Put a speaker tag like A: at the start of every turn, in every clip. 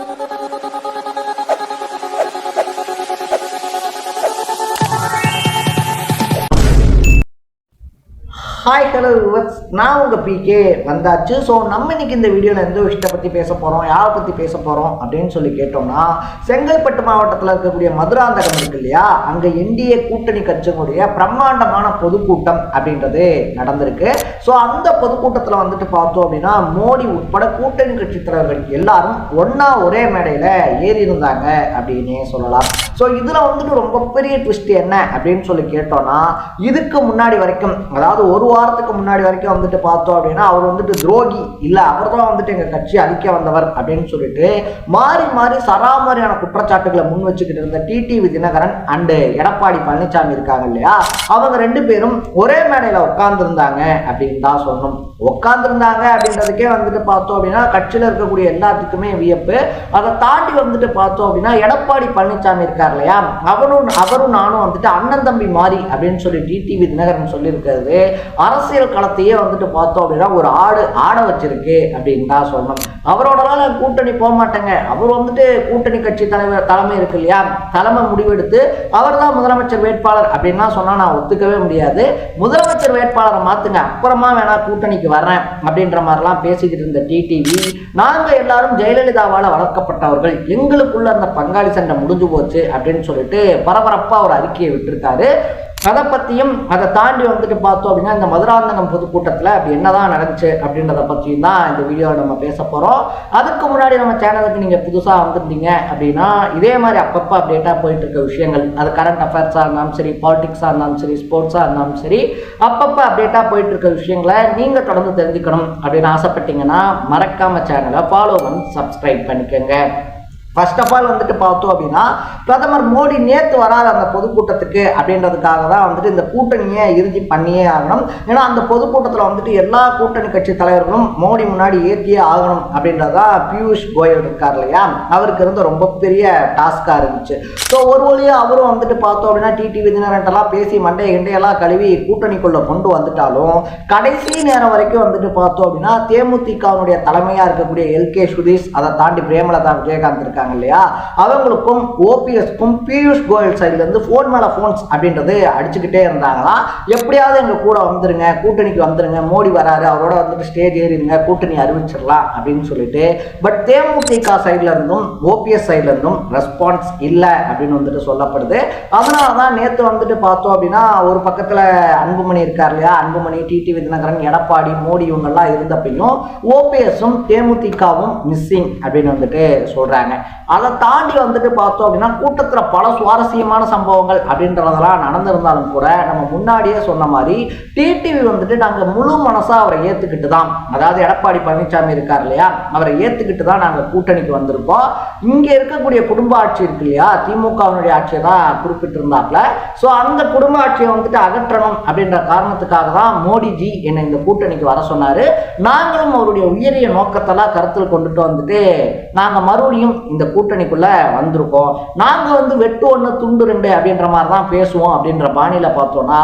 A: you. Hi hello viewers நான் உங்கள் PK வந்தாச்சு. ஸோ நம்ம இன்னைக்கு இந்த வீடியோவில் எந்த விஷயத்தை பற்றி பேச போகிறோம் யாரை பற்றி பேச போகிறோம் அப்படின்னு சொல்லி கேட்டோம்னா செங்கல்பட்டு மாவட்டத்தில் இருக்கக்கூடிய மதுராந்தகம் இருக்கு இல்லையா? அங்கே என்டிஏ கூட்டணி கட்சிகளுடைய பிரம்மாண்டமான பொதுக்கூட்டம் அப்படின்றது நடந்திருக்கு. ஸோ அந்த பொதுக்கூட்டத்தில் வந்துட்டு பார்த்தோம் அப்படின்னா மோடி உட்பட கூட்டணி கட்சி தலைவர்கள் எல்லாரும் ஒன்றா ஒரே மேடையில் ஏறி இருந்தாங்க அப்படின்னே சொல்லலாம். ஸோ இதில் வந்துட்டு ரொம்ப பெரிய ட்விஸ்ட் என்ன அப்படின்னு சொல்லி கேட்டோம்னா இதுக்கு முன்னாடி வரைக்கும் அதாவது ஒரு வாரத்துக்கு முன்னாடி வரைக்கும் வந்துட்டு பார்த்தோம் அப்படின்னா அவர் வந்துட்டு துரோகி. இல்லை அவர் தான் வந்துட்டு எங்கள் கட்சி அழிக்க வந்தவர் அப்படின்னு சொல்லிட்டு மாறி மாறி சராமரியான குற்றச்சாட்டுகளை முன் வச்சுக்கிட்டு இருந்த டிடிவி தினகரன் அண்டு எடப்பாடி பழனிசாமி இருக்காங்க இல்லையா? அவங்க ரெண்டு பேரும் ஒரே மேடையில் உட்கார்ந்துருந்தாங்க அப்படின்னு தான் சொன்னோம் உட்காந்துருந்தாங்க அப்படின்றதுக்கே வந்துட்டு பார்த்தோம் அப்படின்னா கட்சியில் இருக்கக்கூடிய எல்லாத்துக்குமே வியப்பு. அதை தாண்டி வந்துட்டு பார்த்தோம் அப்படின்னா எடப்பாடி பழனிசாமி இருக்கார் இல்லையா? அவரும் அவரும் நானும் வந்துட்டு அண்ணன் தம்பி மாறி அப்படின்னு சொல்லி டிடிவி தினகரன் சொல்லியிருக்கிறது. அரசியல் களத்தையே வந்துட்டு பார்த்தோம் அப்படின்னா ஒரு ஆடு ஆட வச்சிருக்கு அப்படின்னு தான் சொல்லணும். அவரோடலாம் நான் கூட்டணி போக மாட்டேங்க அவர் வந்துட்டு கூட்டணி கட்சி தலைவர் தலைமை இருக்கு இல்லையா? தலைமை முடிவெடுத்து அவர் தான் முதலமைச்சர் வேட்பாளர் அப்படின்லாம் சொன்னால் நான் ஒத்துக்கவே முடியாது. முதலமைச்சர் வேட்பாளரை மாற்றுங்க அப்புறமா வேணா இன்னைக்கு வர்றேன் அப்படின்ற மாதிரிலாம் பேசிக்கிட்டு இருந்த டிடிவி நாங்கள் எல்லாரும் ஜெயலலிதாவால் வளர்க்கப்பட்டவர்கள். எங்களுக்குள்ள அந்த பங்காளி சண்டை முடிஞ்சு போச்சு அப்படின்னு சொல்லிட்டு பரபரப்பாக ஒரு அறிக்கையை விட்டுருக்காரு. அதை பற்றியும் அதை தாண்டி வந்துட்டு பார்த்தோம் அப்படின்னா இந்த மதுராந்தகம் பொதுக்கூட்டத்தில் அப்படி என்னதான் நடந்துச்சு அப்படின்றத பற்றியும் தான் இந்த வீடியோவில் நம்ம பேச போகிறோம் அதுக்கு முன்னாடி நம்ம சேனலுக்கு நீங்கள் புதுசாக வந்திருந்தீங்க அப்படின்னா இதே மாதிரி அப்பப்போ அப்டேட்டாக போயிட்டு இருக்க விஷயங்கள் அது கரண்ட் அஃபேர்ஸாக இருந்தாலும் சரி பாலிடிக்ஸாக இருந்தாலும் சரி ஸ்போர்ட்ஸாக இருந்தாலும் சரி அப்பப்போ அப்டேட்டாக போயிட்டு இருக்க விஷயங்களை நீங்கள் தொடர்ந்து தெரிஞ்சுக்கணும் அப்படின்னு ஆசைப்பட்டீங்கன்னா மறக்காம சேனலை ஃபாலோ பண்ணி சப்ஸ்கிரைப் பண்ணிக்கோங்க. ஃபர்ஸ்ட் ஆஃப் ஆல் வந்துட்டு பார்த்தோம் அப்படின்னா பிரதமர் மோடி நேற்று வராத அந்த பொதுக்கூட்டத்துக்கு அப்படின்றதுக்காக தான் வந்துட்டு இந்த கூட்டணியை இறுதி பண்ணியே ஆகணும். ஏன்னா அந்த பொதுக்கூட்டத்தில் வந்துட்டு எல்லா கூட்டணி கட்சி தலைவர்களும் மோடி முன்னாடி ஏற்றியே ஆகணும் அப்படின்றதா பியூஷ் கோயல் இருக்கார் இல்லையா? அவருக்கு இருந்த ரொம்ப பெரிய டாஸ்காக இருந்துச்சு. ஸோ ஒரு வழியாக அவரும் வந்துட்டு பார்த்தோம் அப்படின்னா டிடிவி தினரண்டெல்லாம் பேசி மண்டைய கிண்டையெல்லாம் கழுவி கூட்டணிக்குள்ளே கொண்டு வந்துட்டாலும் கடைசி நேரம் வரைக்கும் வந்துட்டு பார்த்தோம் அப்படின்னா தேமுதிகவுடைய தலைமையாக இருக்கக்கூடிய எல்கே சுதீஷ் அதை தாண்டி பிரேமலதா விஜயகாந்த் இருக்காங்க இல்லையா? அவங்களுக்கும் ஓபிஎஸ்க்கும் பியூஷ் கோயல் சைட்லேருந்து ஃபோன் மேலே ஃபோன்ஸ் அப்படின்றது அடிச்சுக்கிட்டே இருந்தாங்களா எப்படியாவது எங்கள் கூட வந்துருங்க கூட்டணிக்கு வந்துருங்க மோடி வராரு அவரோட வந்துட்டு ஸ்டேஜ் ஏறிடுங்க கூட்டணி அறிவிச்சிடலாம் அப்படின்னு சொல்லிட்டு பட் தேமுதிக சைட்லேருந்தும் ஓபிஎஸ் சைட்லேருந்தும் ரெஸ்பான்ஸ் இல்லை அப்படின்னு வந்துட்டு சொல்லப்படுது. அதனால தான் நேற்று வந்துட்டு பார்த்தோம் அப்படின்னா ஒரு பக்கத்தில் அன்புமணி இருக்கார் இல்லையா? அன்புமணி டிடி விதிநகரன் எடப்பாடி மோடி இவங்கெல்லாம் இருந்தப்பையும் ஓபிஎஸும் தேமுதிகவும் மிஸ்ஸிங் அப்படின்னு வந்துட்டு சொல்கிறாங்க அதை தாண்டி வந்துட்டு பார்த்தோம் அப்படின்னா கூட்டத்தில் பல சுவாரஸ்யமான சம்பவங்கள் அப்படின்றதெல்லாம் நடந்திருந்தாலும் கூட நம்ம முன்னாடியே சொன்ன மாதிரி டிடிவி வந்துட்டு நாங்கள் முழு மனசாக அவரை ஏற்றுக்கிட்டு தான் அதாவது எடப்பாடி பழனிசாமி இருக்கார் இல்லையா? அவரை ஏற்றுக்கிட்டு தான் நாங்கள் கூட்டணிக்கு வந்திருக்கோம். இங்கே இருக்கக்கூடிய குடும்ப ஆட்சி இருக்கு இல்லையா? திமுகவினுடைய ஆட்சியை தான் குறிப்பிட்டிருந்தாப்ல ஸோ அந்த குடும்ப ஆட்சியை வந்துட்டு அகற்றணும் அப்படின்ற காரணத்துக்காக தான் மோடிஜி என்னை இந்த கூட்டணிக்கு வர சொன்னார். நாங்களும் அவருடைய உயரிய நோக்கத்தெல்லாம் கருத்தில் கொண்டுட்டு வந்துட்டு நாங்கள் மறுபடியும் இந்த கூட்டணிக்குள்ள வந்திருக்கோம். நாங்கள் வந்து வெட்டு ஒன்று துண்டு ரெண்டு அப்படின்ற மாதிரி தான் பேசுவோம் அப்படின்ற பாணியில பார்த்தோம்னா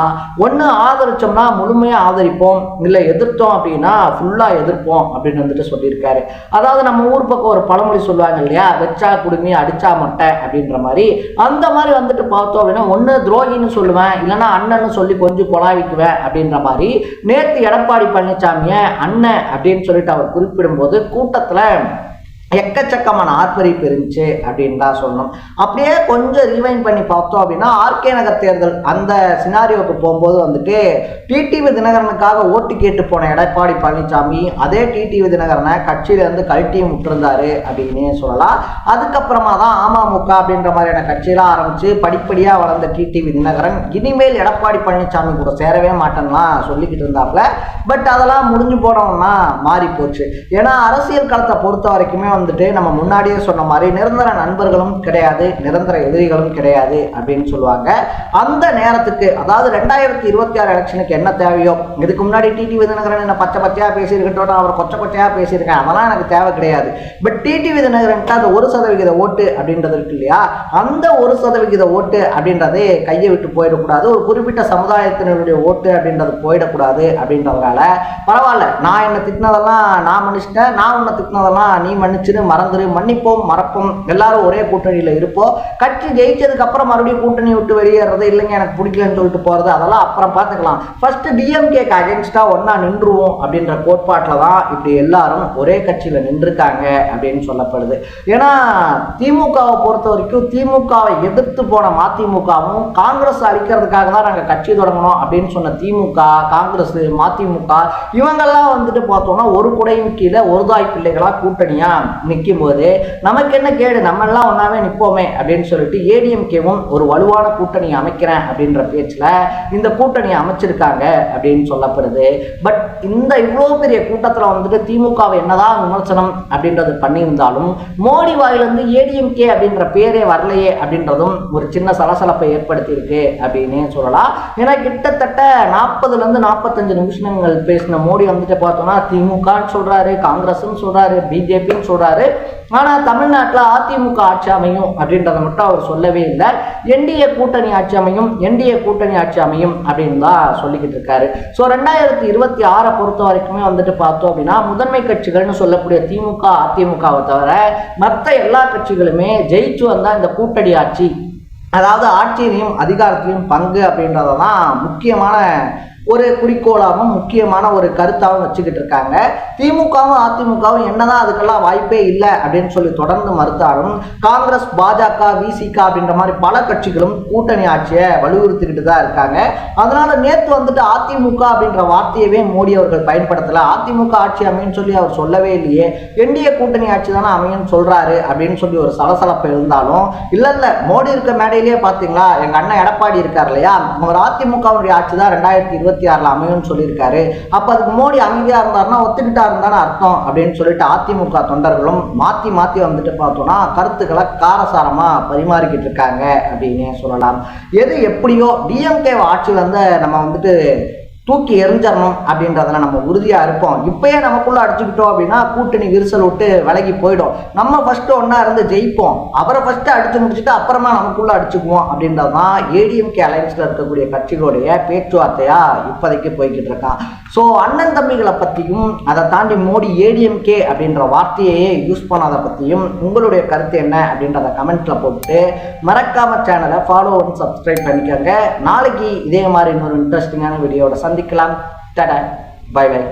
A: ஒன்று ஆதரிச்சோம்னா முழுமையாக ஆதரிப்போம். இல்லை எதிர்த்தோம் அப்படின்னா ஃபுல்லாக எதிர்ப்போம் அப்படின்னு வந்துட்டு சொல்லியிருக்காரு. அதாவது நம்ம ஊர் பக்கம் ஒரு பழமொழி சொல்லுவாங்க இல்லையா? வச்சா குடுமி அடிச்சா மட்டை அப்படின்ற மாதிரி. அந்த மாதிரி வந்துட்டு பார்த்தோம் அப்படின்னா ஒன்று துரோகின்னு சொல்லுவேன் இல்லைன்னா அண்ணன்னு சொல்லி கொஞ்சம் கொலாவிக்குவேன் அப்படின்ற மாதிரி. நேற்று எடப்பாடி பழனிசாமியை அண்ணன் அப்படின்னு சொல்லிட்டு அவர் குறிப்பிடும்போது கூட்டத்தில் எக்கச்சக்கமான ஆர்ப்பரிப்பு இருந்துச்சு அப்படின்னு தான் சொல்லணும். அப்படியே கொஞ்சம் ரிவைன் பண்ணி பார்த்தோம் அப்படின்னா ஆர்கே நகர் தேர்தல் அந்த சினாரியோக்கு போகும்போது வந்துட்டு டிடிவி தினகரனுக்காக ஓட்டு கேட்டு போன எடப்பாடி பழனிசாமி அதே டிடிவி தினகரனை கட்சியிலேருந்து கழட்டியும் விட்டுருந்தாரு அப்படின்னு சொல்லலாம். அதுக்கப்புறமா தான் அமமுக அப்படின்ற மாதிரியான கட்சியெல்லாம் ஆரம்பித்து படிப்படியாக வளர்ந்த டிடிவி தினகரன் இனிமேல் எடப்பாடி பழனிசாமி கூட சேரவே மாட்டேன்லாம் சொல்லிக்கிட்டு இருந்தாப்புல பட் அதெல்லாம் முடிஞ்சு போனோம்னா மாறி போச்சு ஏன்னா அரசியல் களத்தை பொறுத்த வரைக்குமே வந்துட்டு நம்ம முன்னாடியே சொன்ன மாதிரி நிரந்தர நண்பர்களும் கிடையாது நிரந்தர எதிரிகளும் கிடையாது அப்படின்னு சொல்லுவாங்க. அந்த நேரத்துக்கு அதாவது ரெண்டாயிரத்தி இருபத்தி ஆறு எலெக்ஷனுக்கு என்ன தேவையோ இதுக்கு முன்னாடி டிடி விதிநகரன் என்ன பச்சை பச்சையாக பேசியிருக்கட்டும் அவர் கொச்சை கொச்சையாக பேசியிருக்கேன் அதெல்லாம் எனக்கு தேவை கிடையாது. பட் டிடி விதநகரன்ட்டு அந்த ஒரு சதவிகித ஓட்டு அப்படின்றது இருக்கு இல்லையா? அந்த ஒரு சதவிகித ஓட்டு அப்படின்றது கையை விட்டு போயிடக்கூடாது. ஒரு குறிப்பிட்ட சமுதாயத்தினருடைய ஓட்டு அப்படின்றது போயிடக்கூடாது அப்படின்றதுனால பரவாயில்ல நான் என்னை திட்டினதெல்லாம் நான் மன்னிச்சிட்டேன் நான் உன்னை திட்டினதெல்லாம் நீ மன்னிச்சு முடிஞ்சிருச்சுன்னு மறந்துரு மன்னிப்போம் மறப்போம். எல்லாரும் ஒரே கூட்டணியில் இருப்போம். கட்சி ஜெயிச்சதுக்கு அப்புறம் மறுபடியும் கூட்டணி விட்டு வெளியேறது இல்லைங்க எனக்கு பிடிக்கலன்னு சொல்லிட்டு போகிறது அதெல்லாம் அப்புறம் பார்த்துக்கலாம். ஃபர்ஸ்ட் டிஎம்கேக்கு அகேன்ஸ்டாக ஒன்றா நின்றுவோம் அப்படின்ற கோட்பாட்டில் தான் இப்படி எல்லாரும் ஒரே கட்சியில் நின்றுருக்காங்க அப்படின்னு சொல்லப்படுது. ஏன்னா திமுகவை பொறுத்த வரைக்கும் திமுகவை எதிர்த்து போன மதிமுகவும் காங்கிரஸ் அழிக்கிறதுக்காக தான் நாங்கள் கட்சி தொடங்கணும் அப்படின்னு சொன்ன திமுக காங்கிரஸ் மதிமுக இவங்கெல்லாம் வந்துட்டு பார்த்தோம்னா ஒரு குடையின் கீழே ஒரு தாய் கூட்டணியாக நிற்கும் போது நமக்கு என்ன கேடு நம்ம எல்லாம் ஒன்றாவே நிற்போமே அப்படின்னு சொல்லிட்டு ஏடிஎம்கேவும் ஒரு வலுவான கூட்டணி அமைக்கிறேன் அப்படின்ற பேச்சில் இந்த கூட்டணி அமைச்சிருக்காங்க அப்படின்னு சொல்லப்படுது. பட் இந்த இவ்வளோ பெரிய கூட்டத்தில் வந்துட்டு திமுகவை என்னதான் விமர்சனம் அப்படின்றது பண்ணியிருந்தாலும் மோடி வாயிலிருந்து ஏடிஎம்கே அப்படின்ற பேரே வரலையே அப்படின்றதும் ஒரு சின்ன சலசலப்பை ஏற்படுத்தியிருக்கு அப்படின்னு சொல்லலாம். ஏன்னா கிட்டத்தட்ட நாற்பதுலேருந்து நாற்பத்தஞ்சு நிமிஷங்கள் பேசின மோடி வந்துட்டு பார்த்தோம்னா திமுகன்னு சொல்கிறாரு காங்கிரஸ்ன்னு சொல்கிறாரு பிஜேபின்னு சொல்கிறாரு ஆனால் தமிழ்நாட்டில் அதிமுக ஆட்சி அமையும் அப்படின்றத மட்டும் அவர் சொல்லவே இல்லை. என்டிஏ கூட்டணி ஆட்சி அமையும் என்டிஏ கூட்டணி ஆட்சி அமையும் அப்படின்னு தான் சொல்லிக்கிட்டு இருக்காரு. ஸோ ரெண்டாயிரத்தி இருபத்தி ஆறை பொறுத்த வரைக்குமே வந்துட்டு பார்த்தோம் அப்படின்னா முதன்மை கட்சிகள்னு சொல்லக்கூடிய திமுக அதிமுகவை தவிர மற்ற எல்லா கட்சிகளுமே ஜெயிச்சு வந்தால் இந்த கூட்டணி ஆட்சி அதாவது ஆட்சியிலையும் அதிகாரத்திலையும் பங்கு அப்படின்றத தான் முக்கியமான ஒரு குறிக்கோளாகவும் முக்கியமான ஒரு கருத்தாகவும் வச்சுக்கிட்டு இருக்காங்க திமுகவும் அதிமுகவும் என்னதான் அதுக்கெல்லாம் வாய்ப்பே இல்லை அப்படின்னு சொல்லி தொடர்ந்து மறுத்தாலும் காங்கிரஸ் பாஜக விசிக அப்படின்ற மாதிரி பல கட்சிகளும் கூட்டணி ஆட்சியை வலியுறுத்திக்கிட்டு தான் இருக்காங்க. அதனால நேற்று வந்துட்டு அதிமுக அப்படின்ற வார்த்தையவே மோடி அவர்கள் பயன்படுத்தல. அதிமுக ஆட்சி அமையும் சொல்லி அவர் சொல்லவே இல்லையே. என்டிஏ கூட்டணி ஆட்சி தானே அமையும் சொல்றாரு அப்படின்னு சொல்லி ஒரு சலசலப்பு இருந்தாலும் இல்ல இல்ல மோடி இருக்க மேடையிலேயே பாத்தீங்களா? எங்க அண்ணன் எடப்பாடி இருக்கார் இல்லையா? அவர் அதிமுகவுடைய ஆட்சி தான் ரெண்டாயிரத்தி இருபத்தி ஆறில் அமையும்னு சொல்லியிருக்காரு. அப்போ அதுக்கு மோடி அமைதியா இருந்தாருன்னா ஒத்துக்கிட்டாருந்தானே அர்த்தம் அப்படின்னு சொல்லிட்டு அதிமுக தொண்டர்களும் மாற்றி மாற்றி வந்துட்டு பார்த்தோன்னா கருத்துக்களை காரசாரமாக பரிமாறிக்கிட்டு இருக்காங்க அப்படின்னு சொல்லலாம். எது எப்படியோ டிஎம்கே ஆட்சியில் வந்து நம்ம வந்துட்டு தூக்கி எரிஞ்சிடணும் அப்படின்றதுல நம்ம உறுதியாக இருப்போம். இப்பயே நமக்குள்ளே அடிச்சுக்கிட்டோம் அப்படின்னா கூட்டணி விரிசல் விட்டு விலகி போயிடும். நம்ம ஃபஸ்ட்டு ஒன்றா இருந்து ஜெயிப்போம். அவரை ஃபஸ்ட்டு அடித்து முடிச்சுட்டு அப்புறமா நமக்குள்ளே அடிச்சுக்குவோம் அப்படின்றது தான் ஏடிஎம்கே அலைன்ஸில் இருக்கக்கூடிய கட்சிகளுடைய பேச்சுவார்த்தையாக இப்போதைக்கு போய்கிட்டு இருக்கான் ஸோ அண்ணன் தம்பிகளை பற்றியும் அதை தாண்டி மோடி ஏடிஎம்கே அப்படின்ற வார்த்தையே யூஸ் பண்ணாத பற்றியும் உங்களுடைய கருத்து என்ன அப்படின்றத கமெண்ட்ல போட்டு மறக்காம சேனலை ஃபாலோ அண்ட் சப்ஸ்கிரைப் பண்ணிக்கோங்க. நாளைக்கு இதே மாதிரி இன்னொரு இன்ட்ரெஸ்டிங்கான வீடியோட দেখলাম টাটা বাই বাই।